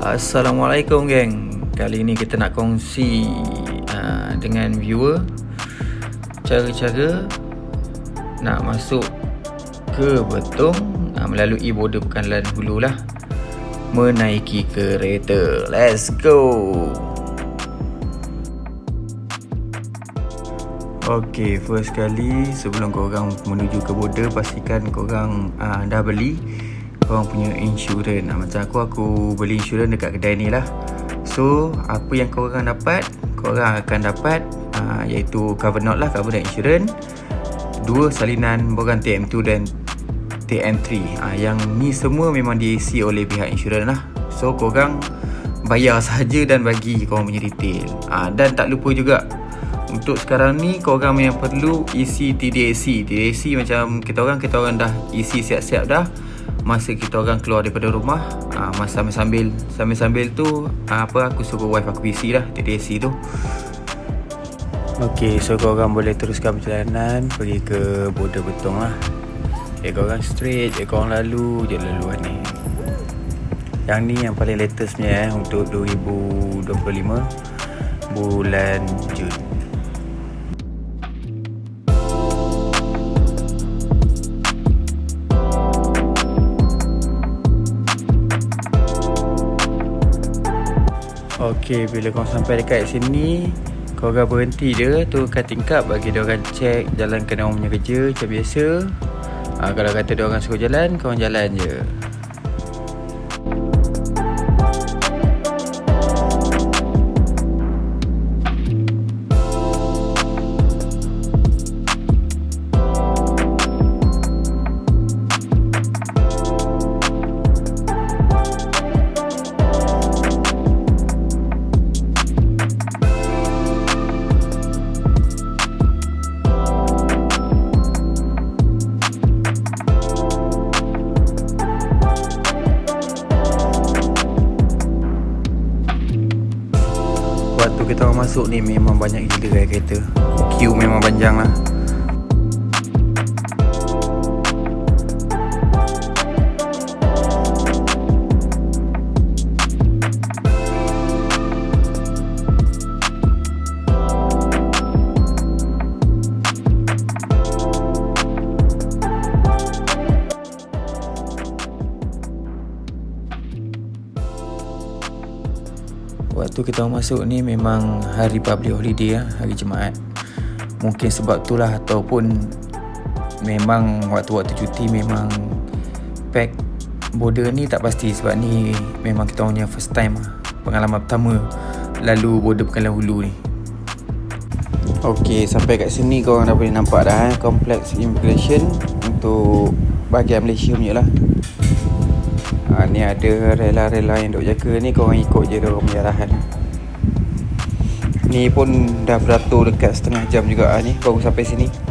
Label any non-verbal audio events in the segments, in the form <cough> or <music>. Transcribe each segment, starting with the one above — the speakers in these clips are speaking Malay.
Assalamualaikum geng. Kali ni kita nak kongsi uh, dengan viewer Cara-cara nak masuk ke Betong uh, Melalui border Pekanlan Hulu lah. Menaiki kereta. Let's go! Okay, first kali sebelum korang menuju ke border Pastikan korang uh, dah beli korang punya insurans Macam aku, aku beli insurans dekat kedai ni lah. So, apa yang korang dapat Korang akan dapat uh, Iaitu cover note lah, cover note insurans Dua salinan borang TM2 dan TM3 uh, Yang ni semua memang diisi oleh pihak insurans lah. So, korang bayar <laughs> saja dan bagi korang punya detail uh, Dan tak lupa juga untuk sekarang ni korang yang perlu isi TDAC TDAC macam kita orang kita orang dah isi siap-siap dah masa kita orang keluar daripada rumah uh, masa sambil-sambil sambil-sambil tu uh, apa aku suruh wife aku isi lah TDC tu. Okay, so korang boleh teruskan perjalanan pergi ke border betong lah. Eh korang straight, eh korang lalu je laluan ni. Yang ni yang paling latest punya eh untuk 2025 bulan Jun Okey, bila kau sampai dekat sini Kau berhenti je Turunkan tingkap bagi dia orang check Jalankan orang punya kerja macam biasa. Ha, Kalau kata dia orang suruh jalan Kau jalan je later Waktu kita orang masuk ni memang hari public holiday lah, hari Jumaat. Mungkin sebab tu lah ataupun memang waktu-waktu cuti memang pack border ni tak pasti sebab ni memang kita punya first time lah. Pengalaman pertama lalu border Pekanlan Hulu ni. Okey, sampai kat sini korang dah boleh nampak dah eh, kompleks immigration untuk bahagian Malaysia punya lah. Ha, ni ada rela-rela yang duk jaga ni Korang ikut je dia punya arahan Ni pun dah beratur dekat setengah jam juga ha, ni. Baru sampai sini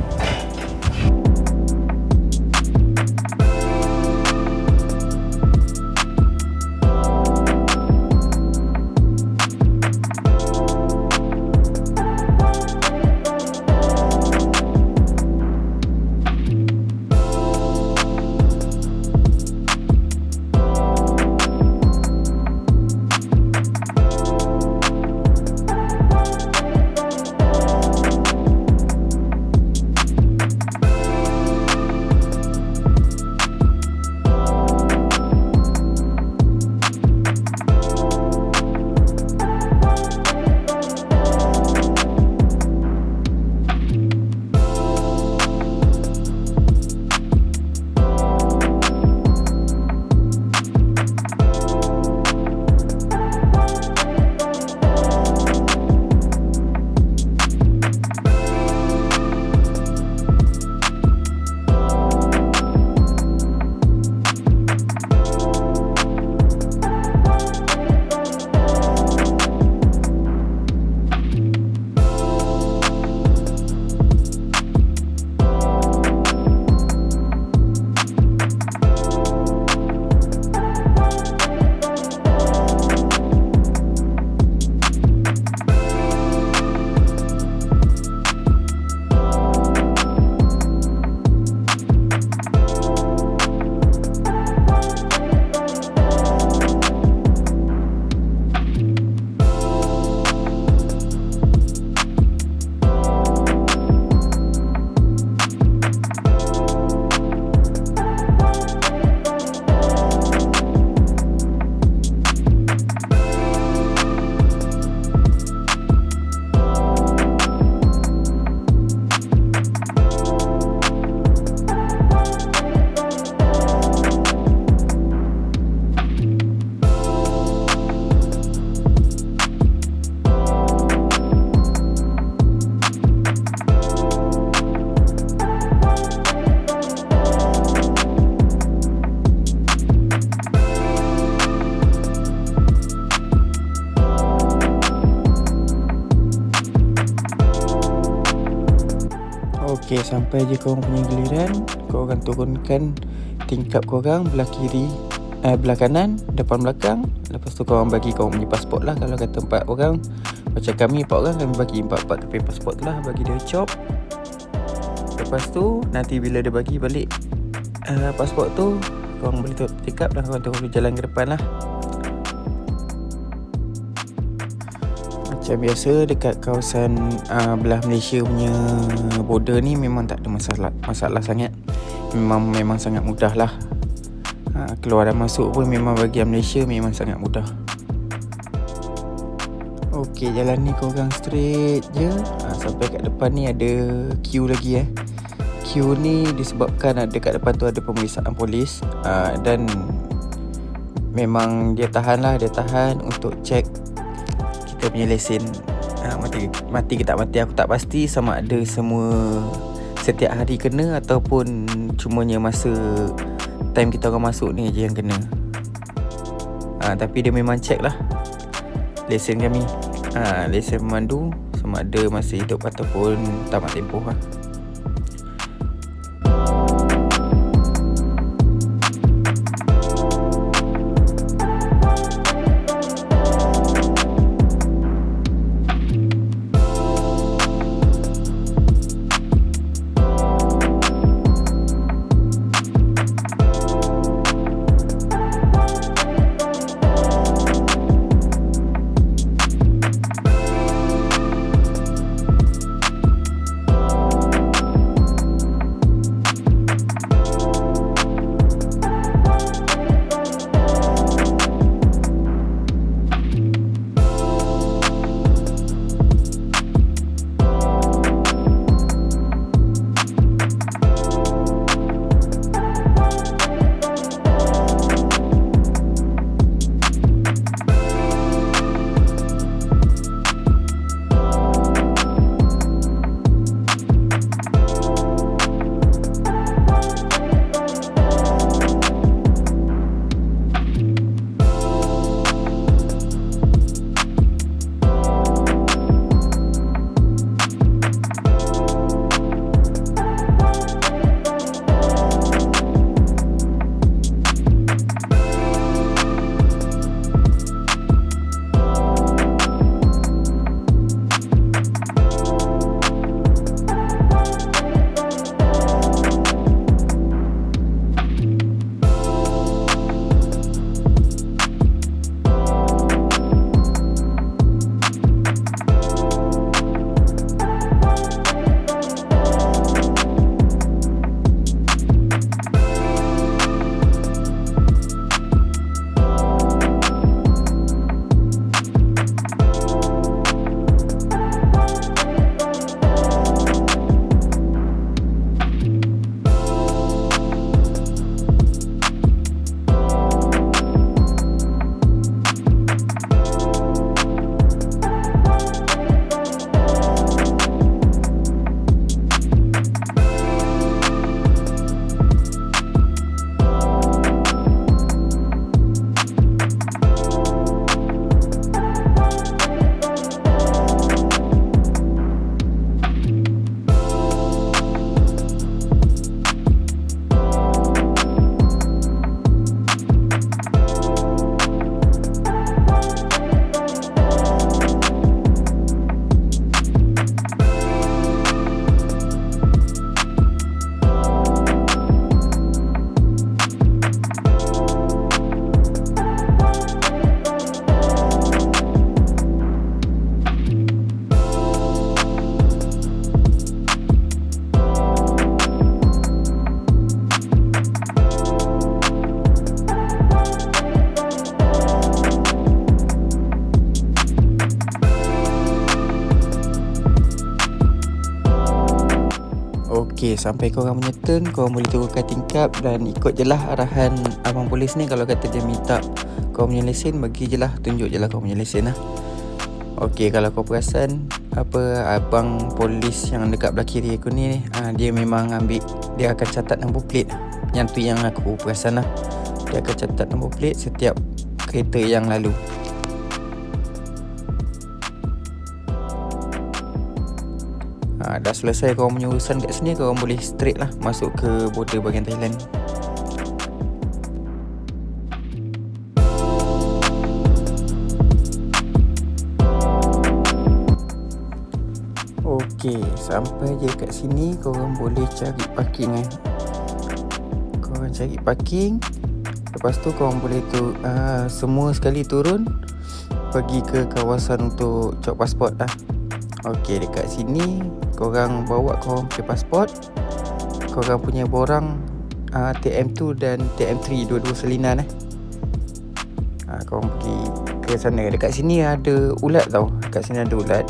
sampai je korang punya giliran. Korang turunkan tingkap korang belah kiri eh, Belah kanan, depan belakang. Lepas tu korang bagi korang punya pasport lah. Kalau kata empat orang Macam kami empat orang Kami bagi empat-empat kopi pasport lah. Bagi dia chop. Lepas tu Nanti bila dia bagi balik uh, Pasport tu Korang boleh tingkap Dan korang boleh jalan ke depan lah Macam biasa dekat kawasan uh, belah Malaysia punya border ni memang tak ada masalah masalah sangat. Memang memang sangat mudah lah. Uh, keluar dan masuk pun memang bagi Malaysia memang sangat mudah. Okey, jalan ni korang straight je. Uh, sampai kat depan ni ada queue lagi eh. Queue ni disebabkan ada kat depan tu ada pemeriksaan polis uh, dan memang dia tahan lah, dia tahan untuk check kita punya lesen ha, mati, mati ke tak mati aku tak pasti. Sama ada semua setiap hari kena ataupun cumanya masa time kita orang masuk ni je yang kena. Ha, tapi dia memang check lah. Lesen kami. Ha, lesen pemandu. Sama ada masih hidup ataupun tamat tempoh lah sampai kau orang punya turn, kau boleh turunkan tingkap dan ikut je lah arahan abang polis ni kalau kata dia minta kau punya lesen, bagi je lah, tunjuk je lah kau punya lesen lah. Okey, kalau kau perasan apa abang polis yang dekat belah kiri aku ni, ha, dia memang ambil, dia akan catat nombor plate. Yang tu yang aku perasan lah. Dia akan catat nombor plate setiap kereta yang lalu. Dah selesai korang punya urusan kat sini korang boleh straight lah masuk ke border bahagian Thailand Okey, sampai je kat sini korang boleh cari parking eh. Korang cari parking. Lepas tu korang boleh tu uh, semua sekali turun pergi ke kawasan untuk cop pasport lah. Okey, dekat sini korang bawa korang punya pasport. Korang punya borang uh, TM2 dan TM3 dua-dua selinan eh. Uh, korang pergi ke sana. Dekat sini ada ulat tau. Dekat sini ada ulat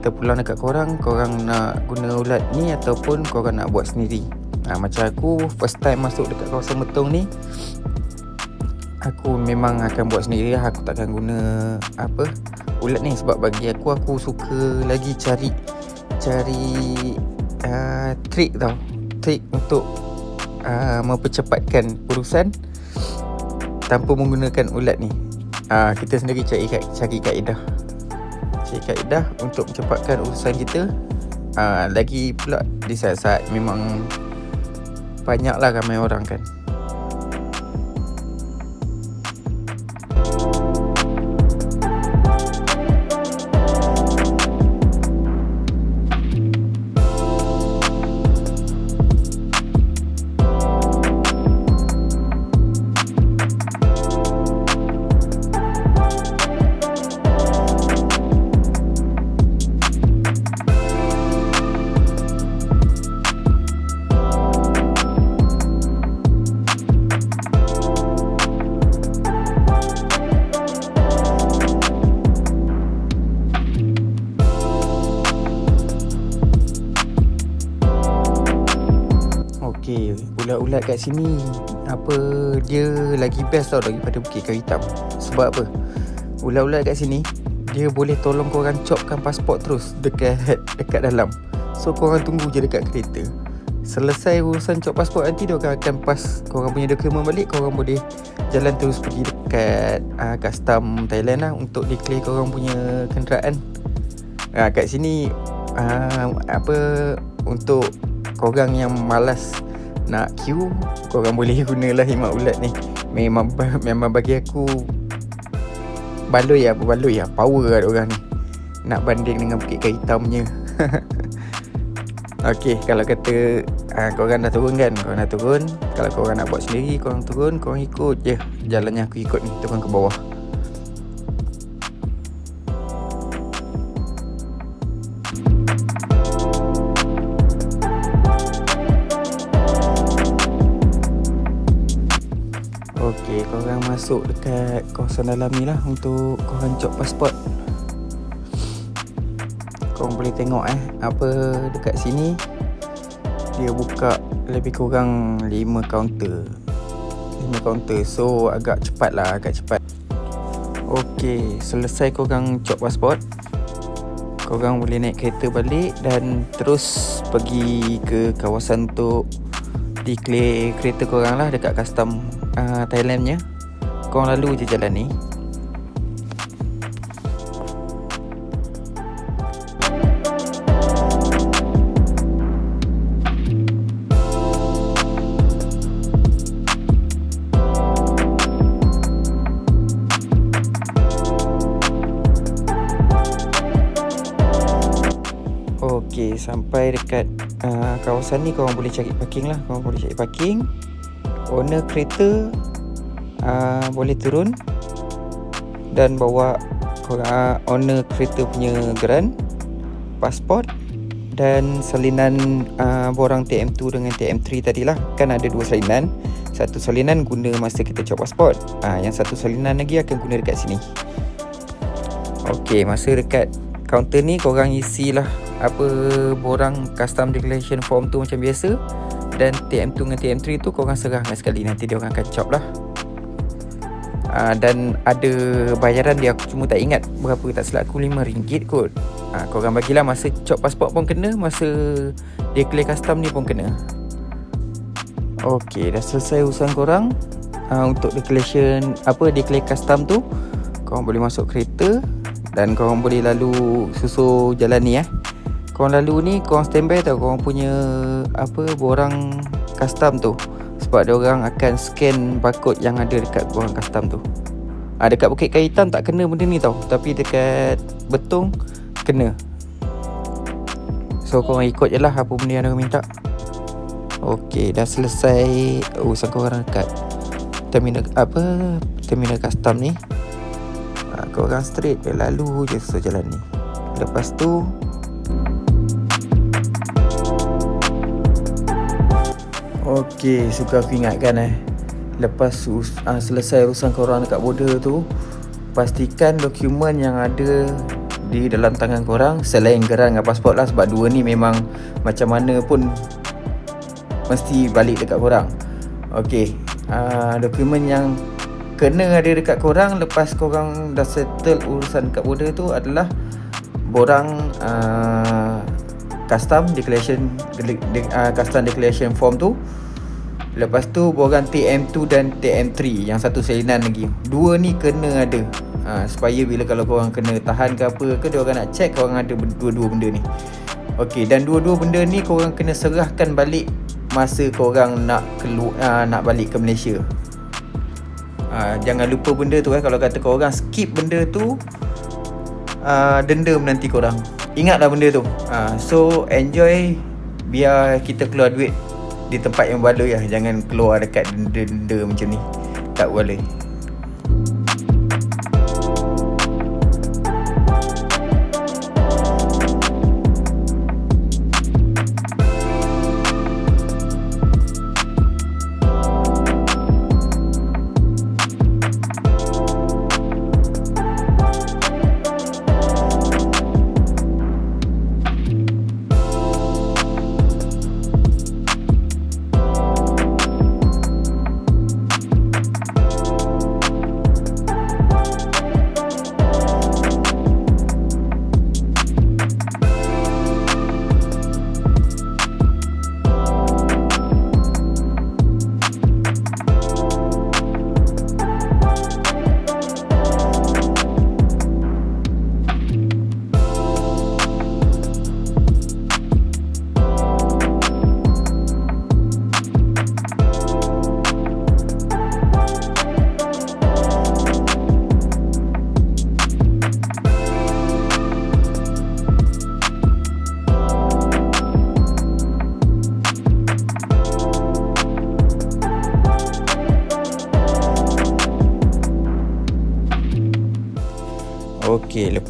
terpulang dekat korang korang nak guna ulat ni ataupun korang nak buat sendiri ha, macam aku first time masuk dekat kawasan metong ni aku memang akan buat sendiri lah aku takkan guna apa ulat ni sebab bagi aku aku suka lagi cari cari uh, trick tau. Trick untuk uh, mempercepatkan urusan tanpa menggunakan ulat ni. Uh, kita sendiri cari cari kaedah cari kaedah untuk mencepatkan urusan kita. Uh, lagi pula di saat-saat memang banyaklah ramai orang kan ulat-ulat kat sini. Apa dia lagi best tau daripada bukit kayu hitam? Sebab apa? Ulat-ulat kat sini dia boleh tolong korang copkan pasport terus dekat dekat dalam. So korang tunggu je dekat kereta. Selesai urusan cop pasport nanti dia akan pas korang punya dokumen balik korang boleh jalan terus pergi dekat uh, custom Thailand lah untuk declare korang punya kenderaan. Uh, kat sini uh, apa untuk korang yang malas nak queue? Korang boleh gunalah himat ulat ni. Memang memang bagi aku baloi ya baloi ya power lah orang ni. Nak banding dengan bukit kayu hitamnya <laughs> Okey, kalau kata uh, korang dah turun kan, korang dah turun. Kalau korang nak buat sendiri, korang turun, korang ikut je. Jalan yang aku ikut ni, turun ke bawah. Masuk dekat kawasan dalam ni lah untuk korang cop pasport. Korang boleh tengok eh, apa dekat sini dia buka lebih kurang 5 kaunter. 5 kaunter. So agak cepat lah, agak cepat. Okey, selesai korang cop pasport. Korang boleh naik kereta balik dan terus pergi ke kawasan untuk declare kereta korang lah dekat custom uh, Thailandnya korang lalu je jalan ni Okey, sampai dekat uh, kawasan ni korang boleh cari parking lah. Korang boleh cari parking. Owner kereta uh, boleh turun dan bawa uh, owner kereta punya geran, pasport dan salinan uh, borang TM2 dengan TM3 tadi lah. Kan ada dua salinan. Satu salinan guna masa kita cop pasport. Uh, yang satu salinan lagi akan guna dekat sini. Okey, masa dekat kaunter ni korang isilah apa borang custom declaration form tu macam biasa dan TM2 dengan TM3 tu korang serahkan sekali nanti dia orang akan chop lah uh, dan ada bayaran dia aku cuma tak ingat berapa tak silap aku RM5 kot. Uh, korang bagilah masa chop pasport pun kena masa declare custom ni pun kena. Ok dah selesai urusan korang. Uh, untuk declaration apa declare custom tu korang boleh masuk kereta dan korang boleh lalu susu jalan ni eh. Korang lalu ni Korang standby tau. Korang punya Apa Borang Custom tu Sebab dia orang akan scan Barcode yang ada Dekat borang custom tu. Ha, Dekat Bukit Kaitan Tak kena benda ni tau Tapi dekat Betong Kena. So korang ikut je lah Apa benda yang dia minta. Okay Dah selesai. Urusan korang dekat Terminal Apa? Terminal custom ni. Ha, Korang straight Lalu je So jalan ni. Lepas tu Okey, suka aku ingatkan eh. Lepas uh, selesai urusan korang dekat border tu, pastikan dokumen yang ada di dalam tangan korang selain geran dengan pasport lah sebab dua ni memang macam mana pun mesti balik dekat korang. Okey, uh, dokumen yang kena ada dekat korang lepas korang dah settle urusan dekat border tu adalah borang uh, custom declaration de, de, uh, custom declaration form tu lepas tu borang TM2 dan TM3 yang satu salinan lagi. Dua ni kena ada. Uh, supaya bila kalau korang kena tahan ke apa ke dia orang nak check korang ada dua-dua benda ni. Okey dan dua-dua benda ni korang kena serahkan balik masa korang nak keluar uh, nak balik ke Malaysia. Uh, jangan lupa benda tu eh. Kalau kata korang skip benda tu uh, dendam nanti korang. Ingatlah benda tu. Uh, So enjoy. Biar kita keluar duit Di tempat yang baloi lah. Jangan keluar dekat denda-denda macam ni. Tak boleh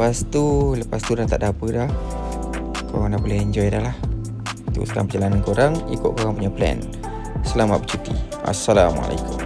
lepas tu Lepas tu dah tak ada apa dah. Korang dah boleh enjoy dah lah. Teruskan perjalanan korang Ikut korang punya plan. Selamat bercuti. Assalamualaikum